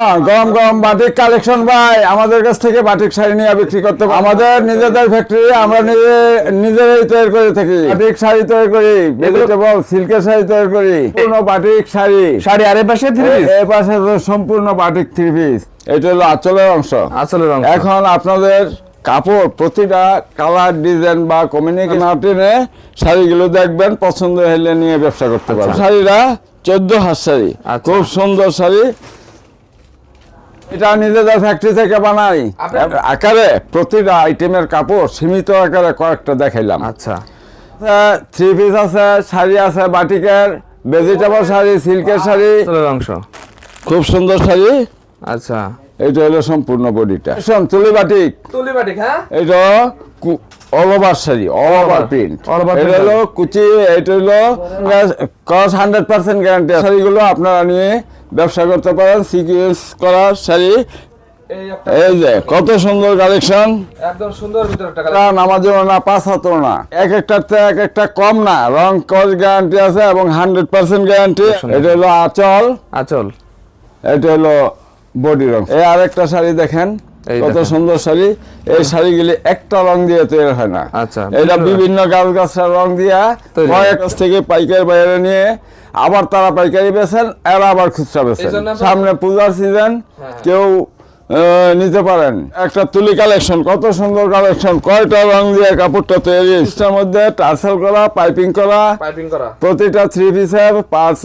হ্যাঁ, গরম গরম বাটিক কালেকশন ভাই। আমাদের কাছ থেকে বাটিক শাড়ি নিয়ে বিক্রি করতে পারো। আমাদের নিজেদের ফ্যাক্টরি আমরা নিজে নিজেরাই তৈরি করে থাকি। বাটিক শাড়ি তৈরি করি ভেজিটেবল সিল্কের শাড়ি তৈরি করি। পূর্ণ বাটিক শাড়ি। শাড়ি আরে পাশে থ্রি এ- এ পাশে তো সম্পূর্ণ বাটিক থ্রি পিস এটা হলো আঁচলের অংশ। আসলে রং এখন আপনাদের কাপড় প্রতিটা কালার ডিজাইন বা কমিউনিকেশন টেনে শাড়িগুলো দেখবেন পছন্দ হলে নিয়ে ব্যবসা করতে পারবেন। শাড়িটা চোদ্দ হাত শাড়ি। আচ্ছা। খুব সুন্দর শাড়ি। এটা নিজেদের ফ্যাক্টরি থেকে বানাই। আকারে প্রতিটা আইটেমের কাপড় সীমিত আকারে কয়েকটা দেখাইলাম। আচ্ছা। থ্রি পিস আছে শাড়ি আছে বাটিকের ভেজিটেবল শাড়ি সিল্কের শাড়ি। অংশ। খুব সুন্দর শাড়ি। আচ্ছা। এটা হলো সম্পূর্ণ বডিটা। শোন তুলি বাটিক। তুলি বাটিক হ্যাঁ? এটা all over sari all over print এটা হলো কুচি এটা হলো কস হান্ড্রেড পার্সেন্ট গ্যারান্টি শাড়িগুলো আপনারা নিয়ে ব্যবসা করতে পারেন সিকুয়েন্স করা শাড়ি। এই যে কত সুন্দর কালেকশন। একদম সুন্দর ভিতর একটা নামাজও না পাঁচ হাতও না। এক একটাতে এক একটা কম না। রং কস গ্যারান্টি আছে এবং হান্ড্রেড পার্সেন্ট গ্যারান্টি এটা হলো আচল। আচল। এটা হলো বডি রং। এই আরেকটা শাড়ি দেখেন কত সুন্দর শাড়ি। এই শাড়িগুলি একটা রং দিয়ে তৈরি হয় না। আচ্ছা, এটা বিভিন্ন গাছ গাছার রং দিয়া। কয়েক থেকে পাইকারি বাইরে নিয়ে আবার তারা পাইকারি বেছেন এরা আবার খুচরা বেছেন সামনে পূজার সিজন হ্যাঁ। কেউ আহ, নিতে পারেন। একটা তুলি কালেকশন কত সুন্দর কালেকশন কয়টা রং দিয়ে কাপড়টা তৈরি এটার মধ্যে টার্সেল করা পাইপিং করা প্রতিটা থ্রি পিসের পাঁচ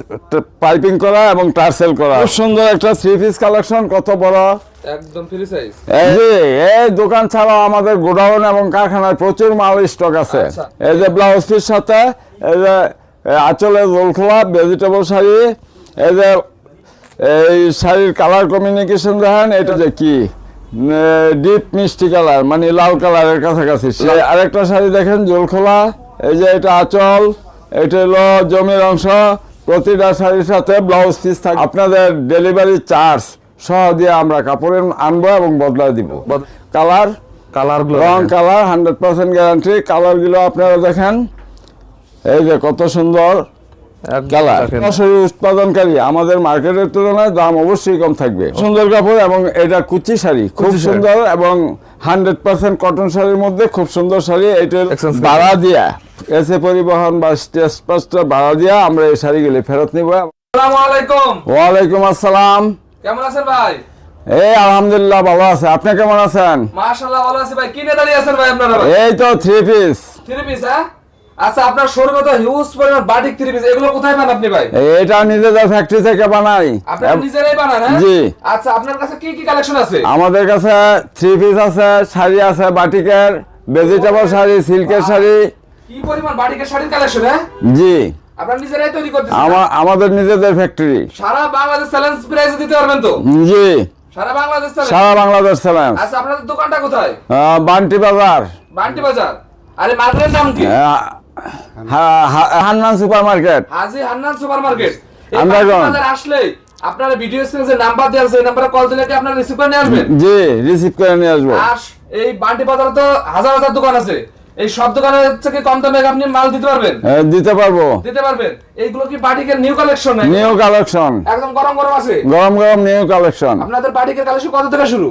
পাইপিং করা এবং টার্সেল করা। খুব সুন্দর একটা থ্রি পিস কালেকশন কত বড়? একদম ফ্রি সাইজ এই দোকান ছাড়াও আমাদের গোডাউন এবং কারখানায় প্রচুর মাল স্টক আছে। আচ্ছা। এই যে ব্লাউজ পিস সাথে এই যে আঁচলে রোল খোলা ভেজিটেবল শাড়ি এই যে এই শাড়ির কালার কমিউনিকেশন দেখেন এটা যে কি? ডিপ মিষ্টি কালার মানে লাল কালারের কাছাকাছি। সে আরেকটা শাড়ি দেখেন জোল খোলা এই যে এটা আঁচল এটা হলো জমির অংশ প্রতিটা শাড়ির সাথে ব্লাউজ পিস থাকে আপনাদের ডেলিভারি চার্জ সহ দিয়ে আমরা কাপড়ে আনব এবং বদলা দিব। কালার কালার রং কালার হান্ড্রেড পার্সেন্ট গ্যারান্টি কালারগুলো আপনারা দেখেন। এই যে কত সুন্দর সরাসরি উৎপাদনকারী আমাদের মার্কেটের তুলনায় দাম অবশ্যই কম থাকবে। সুন্দর কাপড় এবং এটা কুচি শাড়ি খুব সুন্দর এবং হান্ড্রেড পার্সেন্ট কটন শাড়ির মধ্যে খুব সুন্দর শাড়ি। এটা Excellent. ভাড়া দিয়া এসে পরিবহন বা স্টেজ ভাড়া দিয়া আমরা এই শাড়িগুলি ফেরত নিব। ওয়ালাইকুম আসসালাম। কেমন আছেন ভাই? এই আলহামদুলিল্লাহ ভালো আছে। আপনি কেমন আছেন? মাশাআল্লাহ ভালো আছি ভাই। কি নিয়ে দাঁড়িয়ে আছেন ভাই আপনারা? এই তো থ্রি পিস থ্রি পিস হ্যাঁ? আচ্ছা আপনার শোরুমে তো হিউজ পরিমাণ বাটিক থ্রি পিস এগুলো কোথায় পান আপনি ভাই? এটা নিজেদের ফ্যাক্টরি থেকে বানাই। আপনারা নিজেরাই বানান হ্যাঁ? জি। আচ্ছা আপনার কাছে কি কি কালেকশন আছে? আমাদের কাছে থ্রি পিস আছে শাড়ি আছে বাটিকের ভেজিটেবল শাড়ি সিল্কের শাড়ি। কি পরিমাণ বাটিকের শাড়ির কালেকশন হ্যাঁ? জি। আপনারা নিজেরাই তৈরি করতেছেন আমা- আমাদের নিজেদের ফ্যাক্টরি সারা বাংলাদেশ চ্যালেঞ্জ প্রাইসে দিতে পারবেন তো? জি। সারা বাংলাদেশ চ্যালেঞ্জ সারা বাংলাদেশ চ্যালেঞ্জ আচ্ছা আপনাদের দোকানটা কোথায়? বান্টি বাজার। বান্টি বাজার। আরে মার্কেটের নাম কি? Hannan super market Haji Hannan super market আমরা? আসলে আপনারা ভিডিও স্ক্রিনে যে নাম্বার দেওয়া আছে এই নাম্বারে কল দিলে কি আপনারা রিসিভ করে নিয়ে আসবেন? জি রিসিভ করে নিয়ে আসব। আর এই বান্টি বাজারে তো হাজার হাজার দোকান আছে। এই সব দোকানের থেকে কম দামে আপনি মাল দিতে পারবেন? দিতে পারব। দিতে পারবেন। এইগুলো কি বাটিকের নিউ কালেকশন নিউ কালেকশন একদম গরম গরম আছে? গরম গরম নিউ কালেকশন আপনাদের বাটিকের কালেকশন কত থেকে শুরু?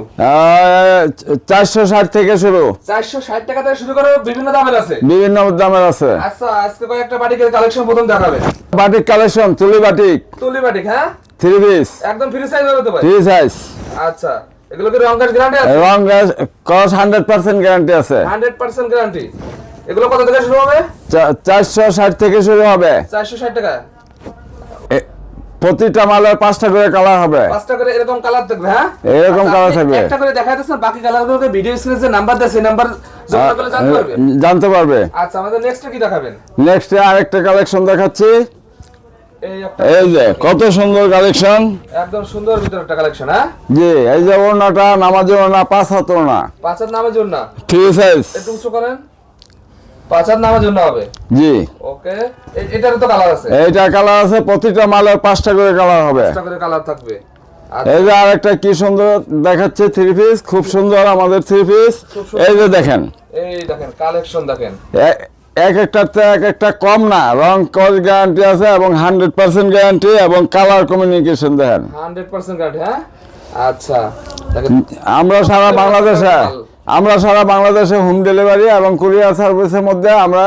চারশো ষাট থেকে শুরু। চারশো ষাট টাকা থেকে শুরু করে বিভিন্ন দামের আছে। বিভিন্ন দামের আছে। আচ্ছা আজকে কয়েকটা বাটিকের কালেকশন প্রথম দেখাবে batik collection Tuli batik. Tuli batik হ্যাঁ? থ্রি পিস একদম ফ্রি সাইজ হবে তো ভাই? থ্রি সাইজ আচ্ছা। এগুলো কি রং কাজ গ্যারান্টি আছে রং কস হান্ড্রেড পার্সেন্ট গ্যারান্টি আছে। হান্ড্রেড পার্সেন্ট গ্যারান্টি এগুলো কত থেকে শুরু হবে? চারশো ষাট থেকে শুরু হবে। চারশো ষাট টাকা। প্রতিটা মালের পাঁচটা করে কালার হবে। পাঁচটা করে এরকম কালার থাকবে হ্যাঁ? এরকম আচ্ছা, colour আপনি থাকবে। একটা করে বাকি কালারগুলোকে ভিডিও স্ক্রিনে যে নাম্বার দেয় সেই নাম্বার জানতে পারবে। জানতে পারবে। আচ্ছা আমাদের নেক্সট কি দেখাবেন? নেক্সট আরেকটা কালেকশন দেখাচ্ছি। এই যে কত সুন্দর কালেকশন একদম সুন্দর ভিতর একটা কালেকশন হ্যাঁ? জি এই যে ওড়নাটা নামাজ ওড়না পাঁচ হাত ওড়না। না থ্রি সাইজ একটু উঁচু করেন। হবে? জি। ওকে তো কালার আছে। এইটা কালার আছে প্রতিটা মালের পাঁচটা করে কালার হবে। পাঁচটা করে কালার থাকবে। আচ্ছা। এই যে আরেকটা কি সুন্দর দেখাচ্ছে থ্রি পিস খুব সুন্দর আমাদের থ্রি পিস এই যে দেখেন। এই দেখেন কালেকশন দেখেন। এক একটাতে এক একটা কম না। রং কস গ্যারান্টি আছে এবং হান্ড্রেড পার্সেন্ট গ্যারান্টি এবং কালার কমিউনিকেশন দেখেন। হান্ড্রেড পার্সেন্ট গ্যারান্টি হ্যাঁ? আচ্ছা। আমরা সারা বাংলাদেশে আমরা সারা বাংলাদেশে হোম ডেলিভারি এবং কুরিয়ার সার্ভিসের মধ্যে আমরা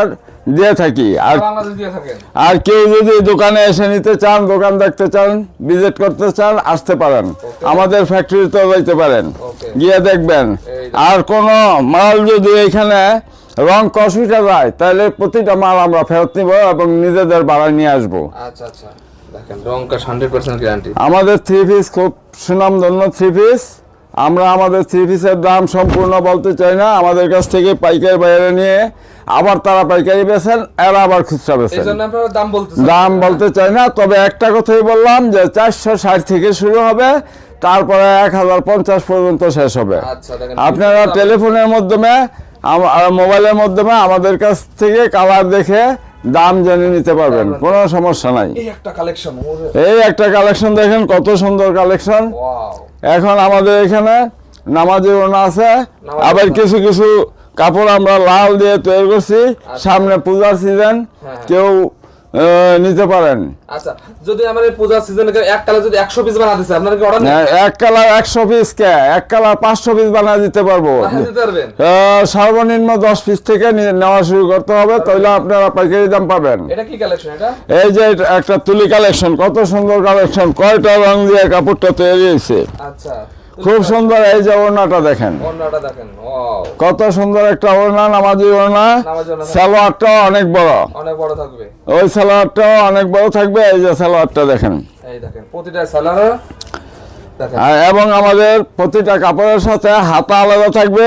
দিয়ে থাকি। আর বাংলাদেশ দিয়ে থাকেন? আর কেউ যদি দোকানে এসে নিতে চান দোকান দেখতে চান ভিজিট করতে চান আসতে পারেন। আমাদের ফ্যাক্টরিতে যাইতে পারেন। গিয়ে দেখবেন। আর কোনো মাল যদি এখানে রং কষিটা যায় তাহলে প্রতিটা মাল আমরা ফেরত নিব এবং নিজেদের বাড়ায় নিয়ে আসব। আচ্ছা আচ্ছা। দেখেন হান্ড্রেড পার্সেন্ট গ্যারান্টি আমাদের থ্রি পিস খুব সুনামধন্য থ্রি পিস আমরা আমাদের থ্রি পিসের দাম সম্পূর্ণ বলতে চাই না। আমাদের কাছ থেকে পাইকারি বাইরে নিয়ে আবার তারা পাইকারি বেছেন এরা আবার খুচরা বেছেন দাম বলতে চাই না তবে একটা কথাই বললাম যে চারশো ষাট থেকে শুরু হবে তারপরে এক হাজার পঞ্চাশ পর্যন্ত শেষ হবে। আচ্ছা দেখেন আপনারা টেলিফোনের মাধ্যমে আর মোবাইলের মাধ্যমে আমাদের কাছ থেকে কালার দেখে দাম জেনে নিতে পারবেন। কোনো সমস্যা নাই। এই একটা কালেকশন দেখেন কত সুন্দর কালেকশন এখন আমাদের এখানে নামাজি ওনা আছে। আবার কিছু কিছু কাপড় আমরা লাল দিয়ে তৈরি করছি। সামনে পূজার সিজন হ্যাঁ। কেউ আহ, নিতে পারেন। আচ্ছা যদি আমার এই পূজার সিজনে এক কালার যদি একশো পিস বানা দিচ্ছে আপনারা কি অর্ডার আহ, এক কালার একশো পিস কে? এক কালার পাঁচশো পিস বানিয়ে দিতে পারব। দিতে পারবেন? সর্বনিম্ন দশ পিস থেকে নেওয়া শুরু করতে হবে তাহলে আপনারা পাইকারি দাম পাবেন। এটা কি কালেকশন এটা? এই যে একটা তুলি কালেকশন কত সুন্দর কালেকশন কয়টা রং দিয়ে কাপড়টা তৈরি হয়েছে। আচ্ছা। খুব সুন্দর এই যে ওড়নাটা দেখেন। কত সুন্দর একটা ওড়না নামাজি ওড়না। সালোয়ারটাও অনেক বড়। অনেক বড় থাকবে। ওই সালোয়ারটাও অনেক বড় থাকবে এই যে সালোয়ারটা দেখেন। এই দেখেন প্রতিটা সালার এবং আমাদের প্রতিটা কাপড়ের সাথে হাতা আলাদা থাকবে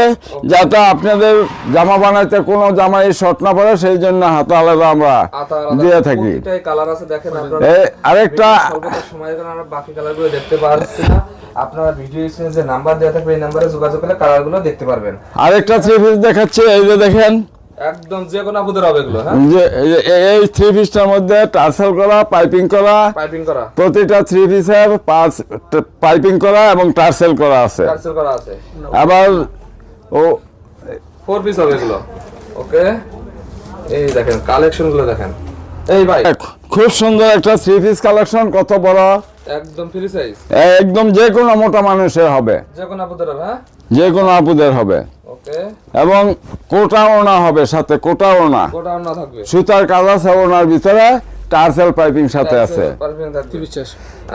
যাতে আপনাদের জামা বানাইতে কোনো জামাই শর্ট না পড়ে সেই জন্য হাতা আলাদা আমরা দিয়ে থাকি। আরেকটা বাকি কালারগুলো দেখতে পারছি না। আপনারা ভিডিও স্ক্রিনে যে নাম্বার দেওয়া থাকবে এই নাম্বারে যোগাযোগ করলে কালারগুলো দেখতে পারবেন। আরেকটা থ্রি পিস দেখাচ্ছি এই যে দেখেন। একদম যে কোনো আপুদের হবে এগুলো হ্যাঁ? যে এই- থ্রি পিসটার মধ্যে টার্সেল করা পাইপিং করা পাইপিং করা। প্রতিটা থ্রি পিসের পাঁচ পাইপিং করা এবং টার্সেল করা আছে। টার্সেল করা আছে। আবার ও ফোর পিস হবে এগুলো। ওকে এই দেখেন কালেকশনগুলো দেখেন। এই ভাই। খুব সুন্দর একটা থ্রি পিস কালেকশন কত বড়? একদম ফ্রি সাইজ একদম যে কোনো মোটা মানুষের হবে। যে কোনো আপুদের হবে হ্যাঁ? যে কোনো আপুদের হবে। ওকে। এবং কোটা ওনা হবে সাথে কোটা ওনা কোটা ওনা থাকবে। সুতার কাজ আছে ওনার ভিতরে। টার্সেল পাইপিং সাথে আছে।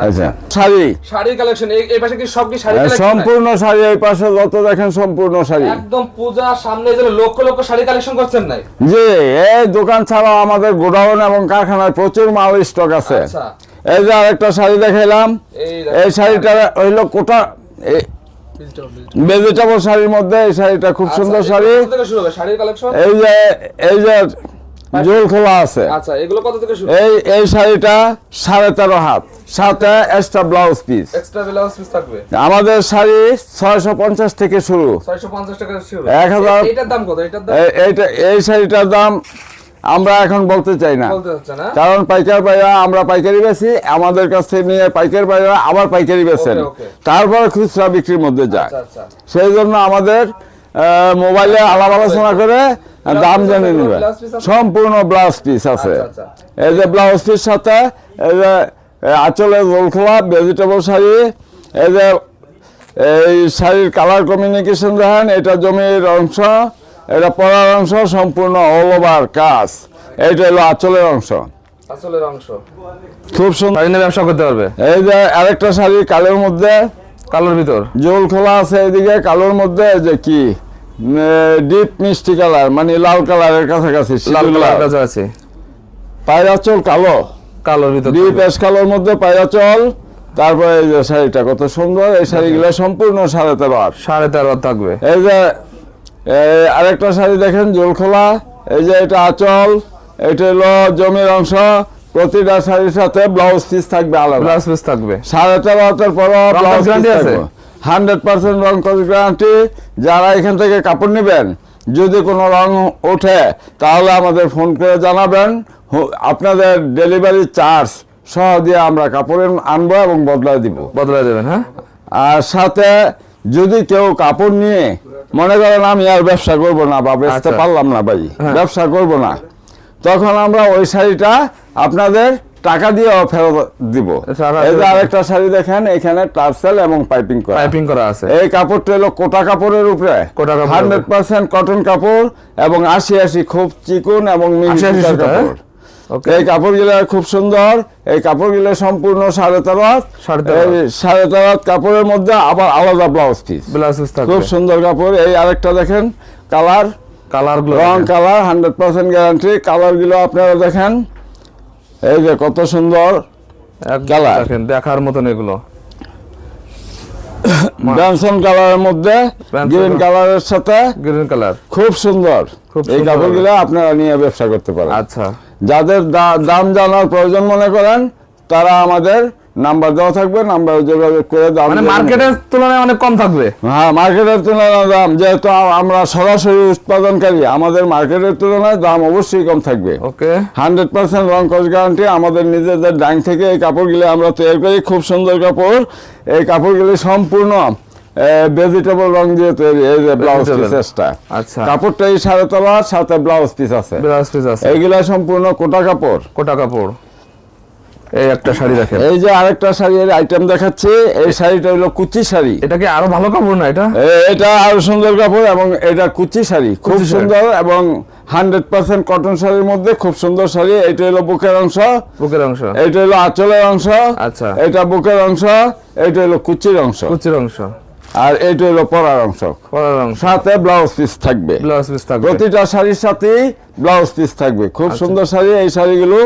আচ্ছা। শাড়ি? শাড়ির কালেকশন এই এই পাশে কি সব কি শাড়ি হ্যাঁ, সম্পূর্ণ শাড়ি এই পাশে যত দেখেন সম্পূর্ণ শাড়ি। একদম পূজা সামনে যে লক্ষ লক্ষ শাড়ি কালেকশন করছেন নাই? জি এই দোকান ছাড়াও আমাদের গোডাউন এবং কারখানায় প্রচুর মাল স্টক আছে। আচ্ছা। এই যে আরেকটা শাড়ি দেখাইলাম। এই শাড়িটা হইল কোটা ভেজিটেবল শাড়ির মধ্যে এই শাড়িটা খুব সুন্দর আচ্ছা, শাড়ি। এই যে এই যে জোল খোলা আছে। আচ্ছা এগুলো কত থেকে শুরু? এই এই শাড়িটা সাড়ে তেরো হাত। সাথে extra blouse piece extra blouse piece থাকবে? আমাদের শাড়ি ছয়শো পঞ্চাশ থেকে শুরু। 650 টাকা শুরু। এক হাজার- এটার দাম কত? এটার দাম এই- এইটা এই শাড়িটার দাম আমরা এখন বলতে চাই না। কারণ পাইকার ভাইরা আমরা পাইকারি বেছি আমাদের কাছ থেকে নিয়ে পাইকার ভাইরা আবার পাইকারি বেছেন। তারপরে খুচরা বিক্রির মধ্যে যায়। আচ্ছা আচ্ছা। সেই জন্য আমাদের মোবাইলে আলাপ আলোচনা করে দাম জেনে নেবে? সম্পূর্ণ ব্লাউজ পিস আছে। আচ্ছা, এই যে ব্লাউজ পিস সাথে এই যে এ, আঁচলে রোল ভেজিটেবল শাড়ি এই যে এই শাড়ির কালার কমিউনিকেশন দেখেন এটা জমির অংশ এটা পরার অংশ সম্পূর্ণ অল ওভার কাজ। এইটা হলো আঁচলের অংশ। আসলের অংশ। খুব সুন্দর শাড়ি ব্যবসা করতে পারবে? এই যে আরেকটা শাড়ি কালোর মধ্যে কালোর ভিতর? জোল খোলা আছে এদিকে কালোর মধ্যে এই যে কি? ডিপ মিষ্টি কালার মানে লাল কালারের কাছাকাছি লাল সিঁদুর কালার লাল। আছে পায়রা চল কালো। কালোর ভিতর ডিপ অ্যাশ কালোর মধ্যে পায়রা চল। তারপরে এই যে শাড়িটা কত সুন্দর এই শাড়িগুলো সম্পূর্ণ সাড়ে তেরো আট। সাড়ে তেরো থাকবে। এই যে আরেকটা শাড়ি দেখেন জোল খোলা। এই যে এটা আঁচল এটা হলো জমির অংশ। প্রতিটা শাড়ির সাথে ব্লাউজ পিস থাকবে আলাদা। ব্লাউজ পিস থাকবে। সাড়ে তেরো হাতের পর রং guarantee আছে? হান্ড্রেড পার্সেন্ট রং গ্যারান্টি যারা এখান থেকে কাপড় নেবেন যদি কোনো রং ওঠে তাহলে আমাদের ফোন করে জানাবেন আপনাদের ডেলিভারি চার্জ সহ দিয়ে আমরা কাপড় আনব এবং বদলায় দিব বদলে দেবেন হ্যাঁ আর সাথে যদি কেউ কাপড় নিয়ে মনে করেন আমি আর ব্যবসা করব না বা বেচতে আচ্ছা। পারলাম না ভাই হ্যাঁ। ব্যবসা করব না তখন আমরা ওই শাড়িটা আপনাদের টাকা দিয়ে ফেরত দিব। আরেকটা শাড়ি দেখেন এখানে টার্সেল এবং পাইপিং করা। পাইপিং করা আছে। এই কাপড়টা হলো কোটা কাপড়ের উপরে। কোটা হান্ড্রেড পার্সেন্ট কটন কাপড় এবং আশি আশি খুব চিকন এবং হ্যাঁ? কাপড়। ওকে এই কাপড়গুলো খুব সুন্দর। এই কাপড়গুলো সম্পূর্ণ সাড়ে তেরো। সাড়ে তেরো কাপড়ের মধ্যে আবার আলাদা ব্লাউজ পিস ব্লাউজ পিস খুব সুন্দর কাপড়। এই আরেকটা দেখেন কালার। কালার রং কালার হান্ড্রেড পার্সেন্ট গ্যারান্টি কালারগুলো আপনারা দেখেন। এই যে কত সুন্দর কালার। দেখার মতন এগুলো। ব্যানসন কালারের মধ্যে গ্রিন কালারের সাথে গ্রিন কালার। খুব সুন্দর। এই কাপড়গুলো আপনারা নিয়ে ব্যবসা করতে পারেন। আচ্ছা। যাদের দাম জানার প্রয়োজন মনে করেন তারা আমাদের নাম্বার দেওয়া থাকবে নাম্বার যোগাযোগ করে দাম মানে মার্কেটের তুলনায় অনেক কম থাকবে? হ্যাঁ মার্কেটের তুলনায় দাম যেহেতু আমরা সরাসরি উৎপাদনকারী আমাদের মার্কেটের তুলনায় দাম অবশ্যই কম থাকবে। ওকে। হান্ড্রেড পার্সেন্ট রং কস গ্যারান্টি আমাদের নিজেদের ডাইং থেকে এই কাপড়গুলি আমরা তৈরি করি খুব সুন্দর কাপড়। এই কাপড়গুলি সম্পূর্ণ ভেজিটেবল রং দিয়ে তৈরি এই যে ব্লাউজ। পিসেসটা আচ্ছা। কাপড়টা এই সাড়ে তলার সাথে ব্লাউজ পিস আছে। ব্লাউজ পিস আছে। এইগুলা সম্পূর্ণ কোটা কাপড়। কোটা কাপড়। এই একটা শাড়ি দেখেন। এই যে আরেকটা শাড়ির আইটেম দেখাচ্ছি এই শাড়িটা হলো কুচি শাড়ি। এটা কি আরও ভালো কাপড় না এটা? এটা আরও সুন্দর কাপড় এবং এটা কুচি শাড়ি। খুব সুন্দর এবং হান্ড্রেড পার্সেন্ট কটন শাড়ির মধ্যে খুব সুন্দর শাড়ি। এটা হলো বুকের অংশ। বুকের অংশ। এটা হলো আঁচলের অংশ। আচ্ছা। এটা বুকের অংশ এটা হলো কুচির অংশ। কুচির অংশ। আর এটা হলো পরার অংশ। পরার অংশ। সাথে ব্লাউজ পিস থাকবে। ব্লাউজ পিস থাকবে। প্রতিটা শাড়ির সাথে ব্লাউজ পিস থাকবে। খুব সুন্দর শাড়ি এই শাড়িগুলো।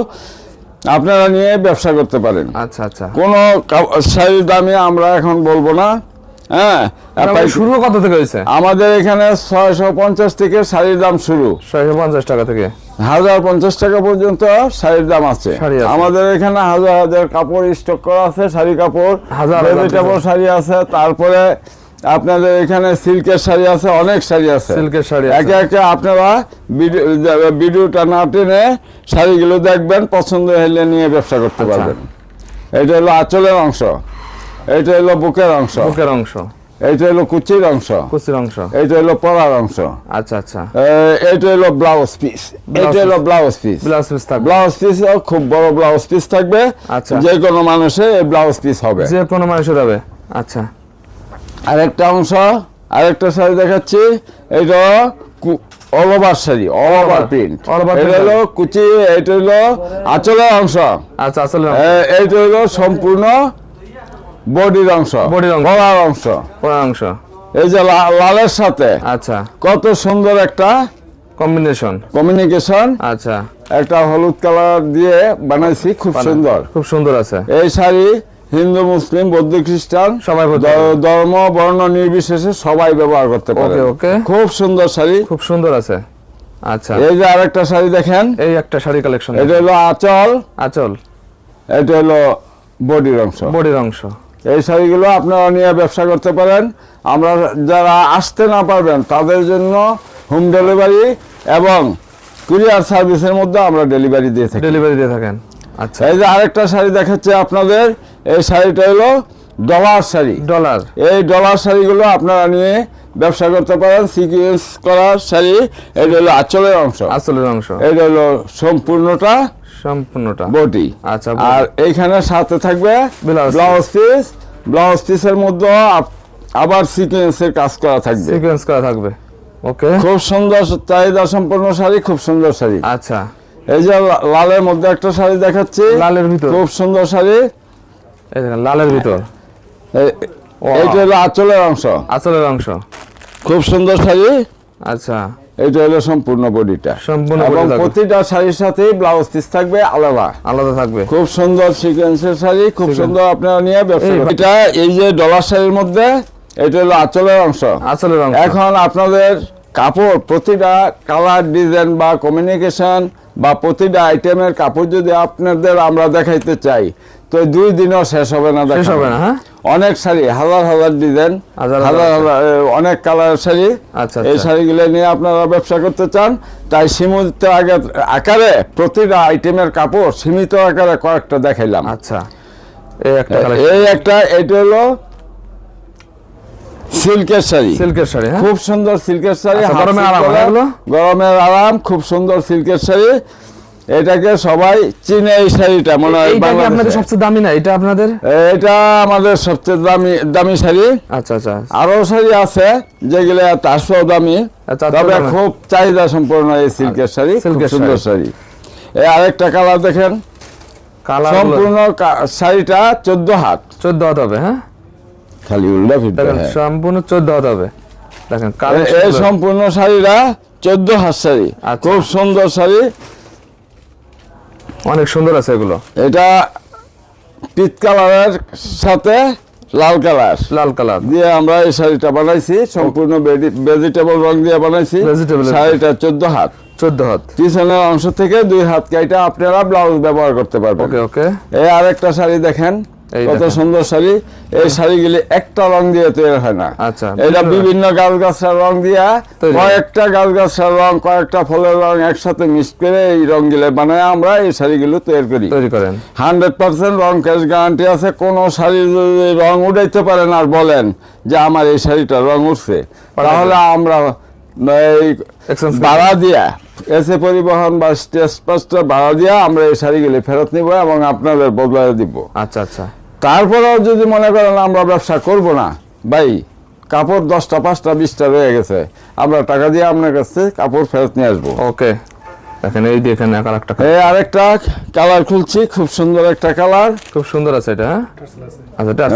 আপনারা নিয়ে ব্যবসা করতে পারেন। আচ্ছা আচ্ছা। কোন শাড়ির দামে আমরা এখন বলব না হ্যাঁ? তারপরে শুরু কত থেকে হয়েছে? আমাদের এখানে ছয়শো পঞ্চাশ থেকে শাড়ির দাম শুরু। ছয়শো পঞ্চাশ টাকা থেকে? হাজার পঞ্চাশ টাকা পর্যন্ত শাড়ির দাম আছে। আমাদের এখানে হাজার হাজার কাপড় স্টক করা আছে শাড়ি কাপড় হাজার শাড়ি আছে তারপরে আপনাদের এখানে সিল্কের শাড়ি আছে অনেক শাড়ি আছে। সিল্কের শাড়ি একে একে আপনারা ভিডিও ভিডিওটা না টেনে শাড়িগুলো দেখবেন পছন্দ হলে নিয়ে ব্যবসা করতে আচ্ছা। পারবেন। এটা হলো আঁচলের অংশ এটা হলো বুকের অংশ বুকের অংশ। এটা হলো কুচির অংশ কুচির অংশ। এটা হলো পরার অংশ। আচ্ছা আচ্ছা। এটা হলো ব্লাউজ পিস এটা হলো ব্লাউজ পিস। ব্লাউজ পিস থাকবে। ব্লাউজ পিস খুব বড় ব্লাউজ পিস থাকবে। আচ্ছা। যে কোনো মানুষে এই ব্লাউজ পিস হবে। যে কোনো মানুষের হবে। আচ্ছা। আরেকটা অংশ আরেকটা শাড়ি দেখাচ্ছি। এটা all over sari all over print এটা হলো কুচি এটা হলো আঁচলের অংশ। আচ্ছা আসলে এ- এইটা হলো সম্পূর্ণ বডির অংশ বডির অংশ। গলার অংশ। পরের অংশ। এই যে লালের সাথে আচ্ছা। কত সুন্দর একটা কম্বিনেশন কমিউনিকেশন আচ্ছা। একটা হলুদ কালার দিয়ে বানাইছি খুব সুন্দর। খুব সুন্দর আছে। এই শাড়ি হিন্দু মুসলিম বৌদ্ধ খ্রিস্টান সবাই ধর্ম বর্ণ নির্বিশেষে সবাই ব্যবহার করতে পারে। ওকে, ওকে। খুব সুন্দর শাড়ি। খুব সুন্দর আছে। আচ্ছা। এই যে আরেকটা শাড়ি দেখেন। এই একটা শাড়ি কালেকশন এটা হলো আঁচল। আচল। এটা হলো বডির অংশ। বডির অংশ। এই শাড়িগুলো আপনারা নিয়ে ব্যবসা করতে পারেন। আমরা যারা আসতে না পারবেন তাদের জন্য হোম ডেলিভারি এবং কুরিয়ার সার্ভিসের মধ্যে আমরা ডেলিভারি দিয়ে থাকি। ডেলিভারি দিয়ে থাকেন। আচ্ছা। এই যে আরেকটা শাড়ি দেখাচ্ছে আপনাদের। এই শাড়িটা হলো ডলার শাড়ি। ডলার। এই ডলার শাড়িগুলো আপনারা নিয়ে ব্যবসা করতে পারেন সিকুয়েন্স করা শাড়ি। এটা হলো আঁচলের অংশ। আসলের অংশ। এটা হলো সম্পূর্ণটা সম্পূর্ণটা। বটি আচ্ছা আর এইখানে সাথে থাকবে ব্লাউজ পিস। ব্লাউজ পিসের মধ্যে আবার সিকুয়েন্সের কাজ করা থাকবে। সিকোয়েন্স করা থাকবে। ওকে। খুব সুন্দর চাহিদা সম্পূর্ণ শাড়ি খুব সুন্দর শাড়ি। আচ্ছা। এই যে লালের মধ্যে একটা শাড়ি দেখাচ্ছি। লালের ভিতর। খুব সুন্দর শাড়ি। এই দেখেন লালের ভিতর। এই- এইটা হলো আঁচলের অংশ। আসলের অংশ। খুব সুন্দর শাড়ি। আচ্ছা। এইটা হলো সম্পূর্ণ বডিটা। সম্পূর্ণ এবং প্রতিটা শাড়ির সাথে ব্লাউজ পিস থাকবে আলাদা। আলাদা থাকবে। খুব সুন্দর সিকোয়েন্সের শাড়ি খুব সুন্দর আপনারা নিয়ে ব্যবসা এটা এই যে ডলার শাড়ির মধ্যে এটা হলো আঁচলের অংশ। আসলের অংশ। এখন আপনাদের কাপড় প্রতিটা কালার ডিজাইন বা কমিউনিকেশন বা প্রতিটা আইটেমের কাপড় যদি আপনাদের আমরা দেখাইতে চাই তো দুই দিনও শেষ হবে না শেষ হবে না হ্যাঁ? অনেক শাড়ি হাজার হাজার ডিজাইন হাজার হাজার অনেক কালার শাড়ি। আচ্ছা এই আচ্ছা। শাড়িগুলো নিয়ে আপনারা ব্যবসা করতে চান তাই সীমিত আগে আকারে প্রতিটা আইটেমের কাপড় সীমিত আকারে কয়েকটা দেখাইলাম। আচ্ছা এই একটা কালেকশন এই একটা এটা হলো সিল্কের শাড়ি। সিল্কের শাড়ি হ্যাঁ? খুব সুন্দর সিল্কের শাড়ি আচ্ছা, গরমের আরাম, গরমের আরাম খুব সুন্দর সিল্কের শাড়ি। এটাকে সবাই চিনে এই শাড়িটা মনে হয় এইটা আপনাদের সবচেয়ে দামি না? এটা আপনাদের? এটা আমাদের সবচেয়ে দামি দামি শাড়ি। আচ্ছা আচ্ছা। আরও শাড়ি আছে যেগুলো চারশো দামি আচ্ছা, তবে খুব চাহিদা সম্পূর্ণ এই সিল্কের শাড়ি সিল্কের সুন্দর শাড়ি। এই আরেকটা কালার দেখেন। কালার সম্পূর্ণ শাড়িটা চোদ্দ হাত। চোদ্দ হাত হবে হ্যাঁ? খালি উল্টা ফিরতে। সম্পূর্ণ চোদ্দ হাত হবে। দেখেন কালার এই সম্পূর্ণ শাড়িটা চোদ্দ হাত শাড়ি। আচ্ছা। খুব সুন্দর শাড়ি। অনেক সুন্দর আছে এগুলো। এটা পিত কালারের সাথে লাল কালার। লাল কালার। দিয়ে আমরা এই শাড়িটা বানাইছি সম্পূর্ণ ভেজিটেবল রং দিয়ে বানাইছি। ভেজিটেবল শাড়িটা চোদ্দ হাত। চোদ্দ হাত। পিছনের অংশ থেকে দুই হাত কাইটা আপনারা ব্লাউজ ব্যবহার করতে পারবেন। ওকে ওকে। এই আরেকটা শাড়ি দেখেন। কত। সুন্দর শাড়ি। এই শাড়িগুলি একটা রং দিয়ে তৈরি হয় না। আচ্ছা, এটা বিভিন্ন- গাছ গাছার রং দিয়া কয়েকটা গাছ গাছার রং কয়েকটা ফলের রং একসাথে মিক্স করে এই রঙগুলো বানায় আমরা এই শাড়িগুলো তৈরি করি। তৈরি করেন। হান্ড্রেড পার্সেন্ট রং ক্যাশ গ্যারান্টি আছে। কোনো শাড়ির যদি রং উঠাইতে পারেন আর বলেন যে আমার এই শাড়িটা রং উঠছে তাহলে আমরা এই ভাড়া দিয়া এসে পরিবহন বা স্টেজ পাসটা ভাড়া দিয়া আমরা এই শাড়িগুলি ফেরত নিব এবং আপনাদের বদলায় দিব। আচ্ছা আচ্ছা। তারপরেও যদি মনে করেন আমরা ব্যবসা করব না ভাই কাপড় দশটা পাঁচটা বিশটা রয়ে গেছে আমরা টাকা দিয়ে আপনার কাছে কাপড় ফেরত নিয়ে আসব। ওকে দেখেন এই দেখেন এই আরেকটা কালার খুলছি খুব সুন্দর একটা কালার। খুব সুন্দর আছে এটা হ্যাঁ? আচ্ছা এটা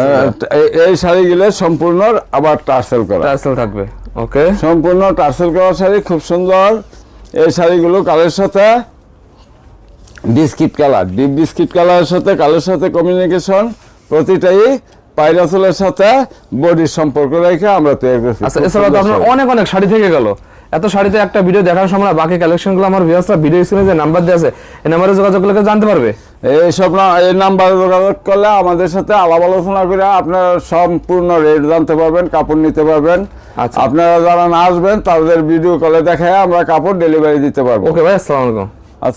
এই- এই শাড়িগুলো সম্পূর্ণ আবার টার্সেল করা। টার্সেল থাকবে ওকে। সম্পূর্ণ টার্সেল করা শাড়ি খুব সুন্দর। এই শাড়িগুলো কালের সাথে বিস্কিট কালার ডিপ বিস্কিট কালারের সাথে কালের সাথে কমিউনিকেশন প্রতিটাই পাইরাসলের সাথে বডির সম্পর্ক রেখে আমরা তৈরি করছি। আচ্ছা খুব এছাড়াও তো আপনার অনেক অনেক শাড়ি থেকে গেল। এত শাড়িতে একটা ভিডিও দেখার সময় বাকি কালেকশনগুলো আমার ভিউয়ার্সরা ভিডিও স্ক্রিনে যে নাম্বার দেওয়া আছে এই নাম্বারে যোগাযোগ করলে জানতে পারবে। এইসব না- এই নাম্বারে যোগাযোগ করলে আমাদের সাথে আলাপ আলোচনা করে আপনারা সম্পূর্ণ রেট জানতে পারবেন কাপড় নিতে পারবেন। আচ্ছা। আপনারা যারা না আসবেন তাদের ভিডিও কলে দেখায় আমরা কাপড় ডেলিভারি দিতে পারব। ওকে ভাই আসসালামু আলাইকুম।